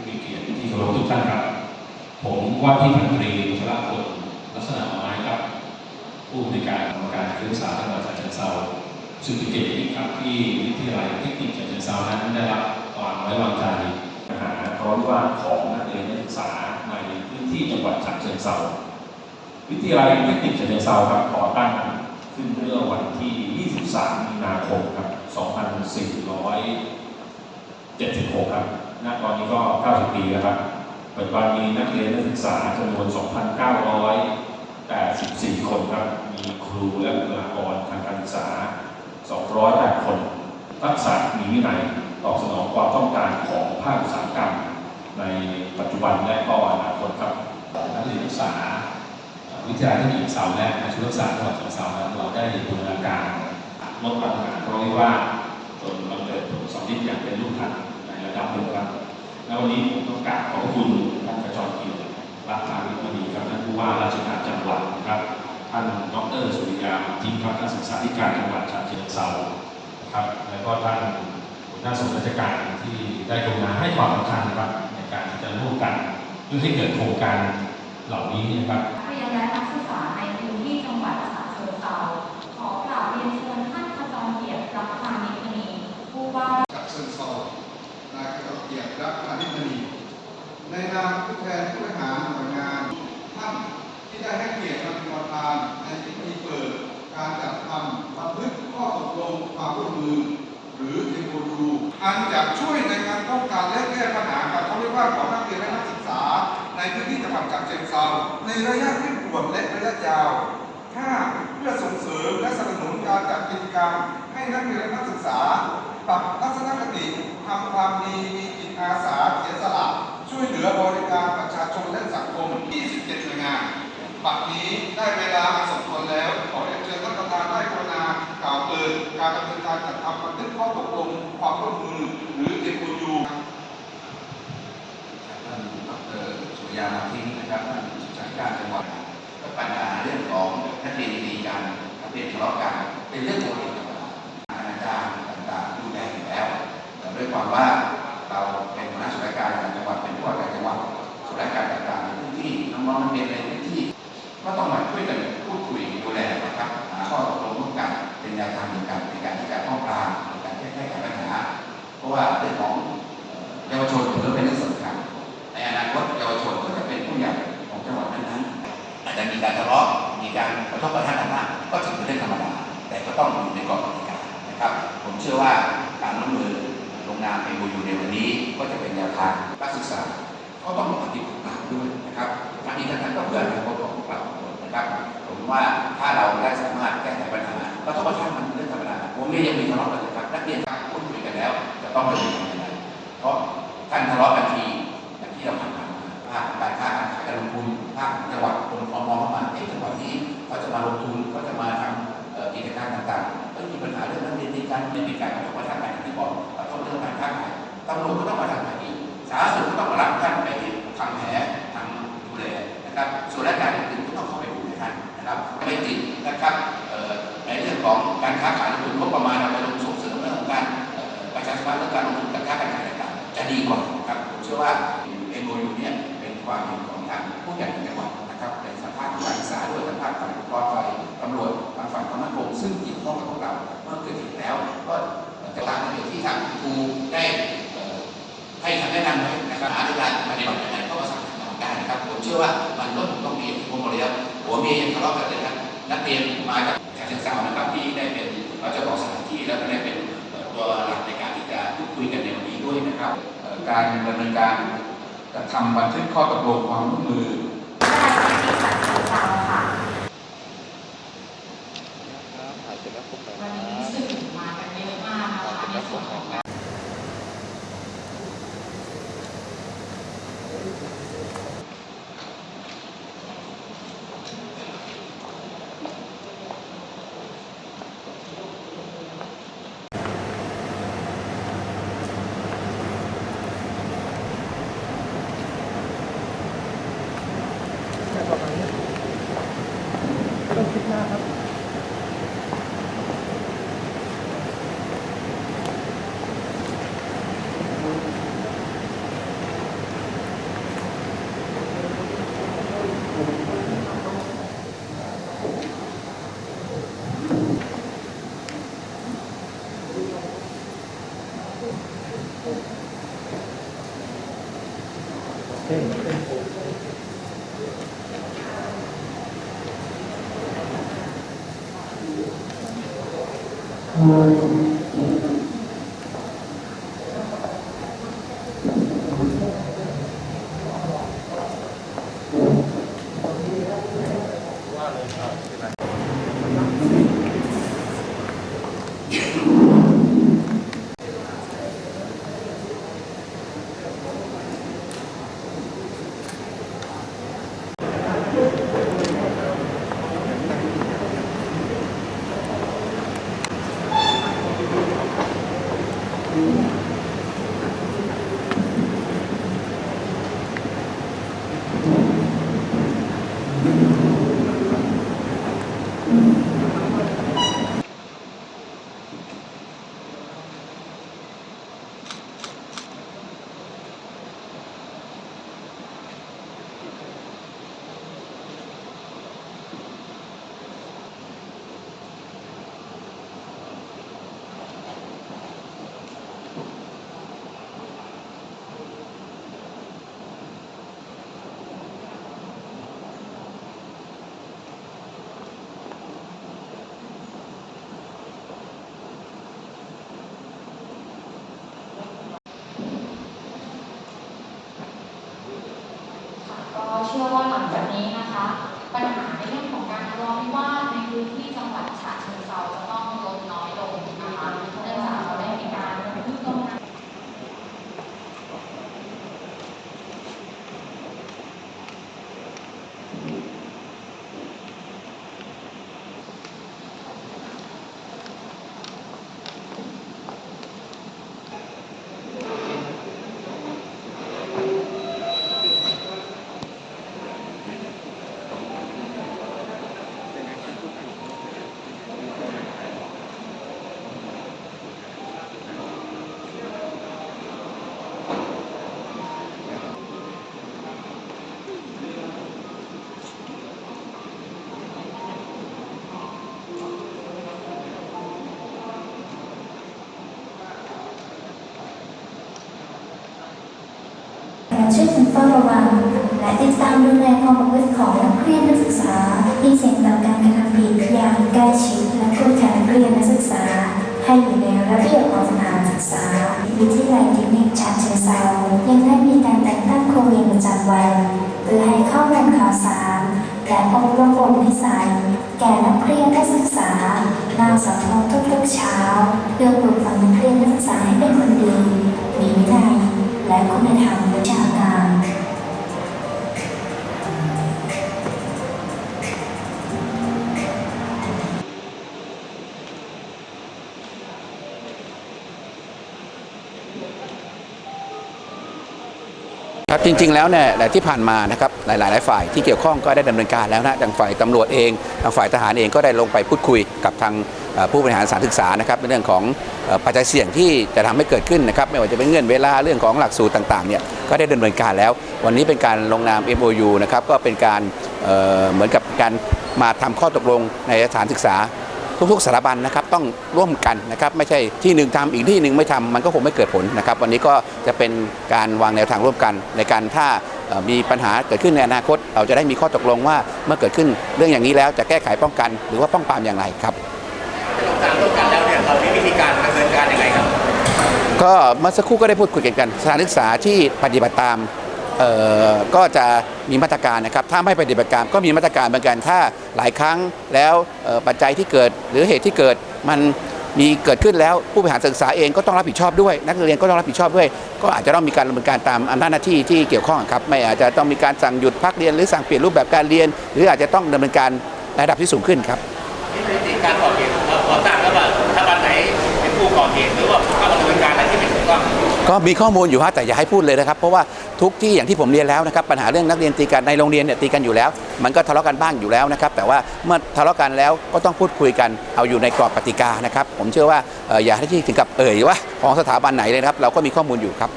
ผู้มีเกียรติที่เคารพทุกท่านครับ ผมว่าที่พันตรีวัชรพลลักษณะไม้ครับ ผู้ในวยการกรรมการศึกษาจังหวัดฉะเชิงเทราซึ่งเป็นเกียรติยิ่งครับที่วิทยาลัยเทคนิคฉะเชิงเทรานั้นได้รับความไว้วางใจปัญหาทะเลาะวิวาของนักเรียนนักศึกษาในพื้นที่จังหวัดฉะเชิงเทราวิทยาลัยเทคนิคฉะเชิงเทราครับก่อตั้งขึ้นเมื่อวันที่ 23 มีนาคมครับ 2476 ครับ ณตอนนี้ก็ 90 ปีแล้วครับปัจจุบันมีนักเรียนนักศึกษาจำนวน 2,984 คนครับ มีครูและบุคลากรทางการศึกษา 208 คน ทักษะมีวินัยตอบสนองความต้องการของภาคอุตสาหกรรม ในปัจจุบันและก็อนาคตครับนักเรียนนักศึกษา วิทยาลัยทคนิคเสาและอาชีวศึกษาจังหวัดฉะเชิงเทรานั้นเราได้บูรณาการลดปัญหาทะเลาะวิวาจนบังเกิดผลสำลิดอย่างเป็นรูปธรรม ระดับหนึ่งครับ และวันนี้ผมต้องกราบขอบคุณท่านกระจรเกียรติรัตนาวิมณีครับท่านผู้ว่าราชการจังหวัดนะครับ ท่านดรสุริยาทีมครับท่านศึกษาธิการจังหวัดฉะเชิงเทราครับ แล้วก็ท่านหัวหน้าส่วนราชการที่ได้กรุณาให้ความสำคัญนะครับในการที่จะร่วมกันเพื่อให้เกิดโครงการเหล่านี้นะครับ ระเกียรติรักานิชมณีในนามผู้แทนผู้บริหารหน่วยงานท่านที่ได้ให้เกียรติมาเป็นประธานในพิธีเปิดการจัดทำบันทึกข้อตกลงความร่วมมือ หรือ MOU อันจะช่วยในการป้องกันและแก้ปัญหาการทะเลาะวิวาของนักเรียนและนักศึกษา ในพื้นที่จังหวัดฉะเชิงเทราในระยะเร่งด่วนและระยะยาวห้าเพื่อส่งเสริมและสนับสนุนการจัดกิจกรรมให้นักเรียนและนักศึกษาปรับทัศนคติทำความดีมี อาสาเสียสละช่วยเหลือบริการประชาชนและสังคม 27 หน่วยงาน บัดนี้ได้เวลาอันสมควรแล้ว ขอเรียนเชิญท่านประธานได้กรุณากล่าวเปิดการดำเนินการจัดทำบันทึกข้อตกลงความร่วมมือหรือ MOU ท่านดรสุริยานาทิงนะครับท่านศึกษาการจังหวัดปัญหาเรื่องของนักเรียนตีกันนักเรียนทะเลาะกันเป็นเรื่องปกติธรรมดาอา จะมีการทะเลาะมีการกระทบกระทั่งกันบ้างก็ถือเป็นเรื่องธรรมดาแต่ก็ต้องอยู่ในกรอบกติกานะครับ ผมเชื่อว่าการร่วมมือลงนามในบูยูในวันนี้ก็จะเป็นแนวทางการศึกษาก็ต้องปฏิบัติตามด้วยนะครับทั้งนี้ทั้งนั้นก็เพื่ออนาคตของพวกเรานะครับ ผมว่าถ้าเราได้สามารถแก้ไขปัญหาก็ต้องมาทำมันเป็นเรื่องธรรมดาผมเรียนยังมีทะเลาะกันเลยครับนักเรียนพูดคุยกันแล้ว จะต้องดำเนินการ ระทั่งกันอย่างที่บอกเราต้องเรื่องการค้าขายตำรวจก็ต้องมาทำแบบนี้สาธารณสุขก็ต้องมารับท่านไปทำแผลทำดูแลนะครับ ส่วนราชการอื่นก็ต้องเข้าไปดูแลท่านนะครับไม่ติดนะครับในเรื่องของการค้าขายลงทุนงบประมาณเราไปลงส่งเสริมเรื่องของการประชาสัมพันธ์เรื่องการลงทุนการค้าการขายต่างๆจะดีกว่าครับผมเชื่อว่า MOU เนี่ยเป็นความเห็นของทางผู้ใหญ่ในจังหวัดนะครับในสภาพการศึกษาด้วยสภาพฝ่ายปกครองฝ่ายตำรวจทางฝ่ายความมั่นคงซึ่งเกี่ยวข้องกับพวกเราเมื่อเกิดเหตุแล้วก็ ตามในที่ทางครูได้ให้คำแนะนำไว้นะครับหาในการปฏิบัติยังไงก็ประสานงานได้นะครับผมเชื่อว่ามันก็คงต้องมีอย่างที่ผมบอกแล้วหัวเมียยังทะเลาะกันเลยครับนักเรียนมาจากฉะเชิงเทรานะครับที่ได้เป็นเจ้าของสถานที่แล้วก็ได้เป็นตัวหลักในการที่จะพูดคุยกันในวันนี้ด้วยนะครับการดำเนินการจะทำบันทึกข้อตกลงความร่วมมือวิทยาลัยเทคนิคฉะเชิงเทราค่ะวัน แล้วผมออกมา ร ค่ะ ชื่อว่าหลังจากนี้นะคะ ปัญหาในเรื่องของการทะเลาะวิวาทจังหวัดฉะเชิงเทราจะต้องลดน้อยลงนะคะเนื่องจากเราได้มีการพึ่งตรงนั้น การช่วยกันเฝ้าระวัง และติดตามดูแลความประพฤติของนักเรียนนักศึกษา ที่เสี่ยงต่อการกระทำผิดอย่างใกล้ชิดและกวดขันนักเรียนนักศึกษา ให้อยู่ในระเบียบของสถานศึกษา วิทยาลัยเทคนิคฉะเชิงเทรายังได้มีการแต่งตั้งครูเวรประจำวันเพื่อให้ข้อมูลข่าวสารและอบรมบ่มนิสัย แก่นักเรียนนักศึกษานาสังคมทุกๆเช้าเพื่อปลูก ครับจริงๆแล้วเนี่ยแต่ที่ผ่านมานะครับหลายๆหลายฝ่ายที่เกี่ยวข้องก็ได้ดำเนินการแล้วนะทางฝ่ายตำรวจเองทางฝ่ายทหารเองก็ได้ลงไปพูดคุยกับทางผู้บริหารสถานศึกษานะครับในเรื่องของปัจจัยเสี่ยงที่จะทำให้เกิดขึ้นนะครับไม่ว่าจะเป็นเงื่อนเวลาเรื่องของหลักสูตรต่างๆเนี่ยก็ได้ดำเนินการแล้ว วันนี้เป็นการลงนาม MOU นะครับก็เป็นการเเหมือนกับการมาทำข้อตกลงในสถานศึกษา ทุกๆสถาบันนะครับต้องร่วมกันนะครับไม่ใช่ที่หนึ่งทำอีกที่หนึ่งไม่ทำมันก็คงไม่เกิดผลนะครับ วันนี้ก็จะเป็นการวางแนวทางร่วมกันในการถ้าเอ่อมีปัญหาเกิดขึ้นในอนาคต เราจะได้มีข้อตกลงว่าเมื่อเกิดขึ้นเรื่องอย่างนี้แล้วจะแก้ไขป้องกัน หรือว่าป้องปรามอย่างไรครับทางร่วมกันแล้วเนี่ยเรามีวิธีการดำเนินการยังไงครับก็เมื่อสักครู่ก็ได้พูดคุยกันกันสถานศึกษาที่ปฏิบัติตามเอ่อ ก็จะมีมาตรการนะครับ ถ้าไม่ปฏิบัติการก็มีมาตรการเหมือนกันถ้าหลายครั้งแล้วปัจจัยที่เกิด หรือเหตุที่เกิดมันมีเกิดขึ้นแล้วผู้บริหารศึกษาเองก็ต้องรับผิดชอบด้วย นักเรียนก็ต้องรับผิดชอบด้วย ก็อาจจะต้องมีการดำเนินการตามอำนาจหน้าที่ที่เกี่ยวข้องครับไม่อาจจะต้องมีการสั่งหยุดพักเรียนหรือสั่งเปลี่ยนรูปแบบการเรียน หรืออาจจะต้องดำเนินการระดับที่สูงขึ้นครับนี่คือวิธีการก่อเหตุเราขอทราบแล้วว่าถ้าวันไหนเป็นผู้ก่อเหตุหรือว่าผู้ ก็มีข้อมูลอยู่ฮะแต่อย่าให้พูดเลยนะครับ เพราะว่าทุกที่อย่างที่ผมเรียนแล้วนะครับปัญหาเรื่องนักเรียนตีกันในโรงเรียนเนี่ยตีกันอยู่แล้ว มันก็ทะเลาะกันบ้างอยู่แล้วนะครับ แต่ว่าเมื่อทะเลาะกันแล้วก็ต้องพูดคุยกันเอาอยู่ในกรอบกติกานะครับ ผมเชื่อว่าอย่าให้ที่ถึงกับเอ่ยว่าของสถาบันไหนเลยครับ เราก็มีข้อมูลอยู่ครับ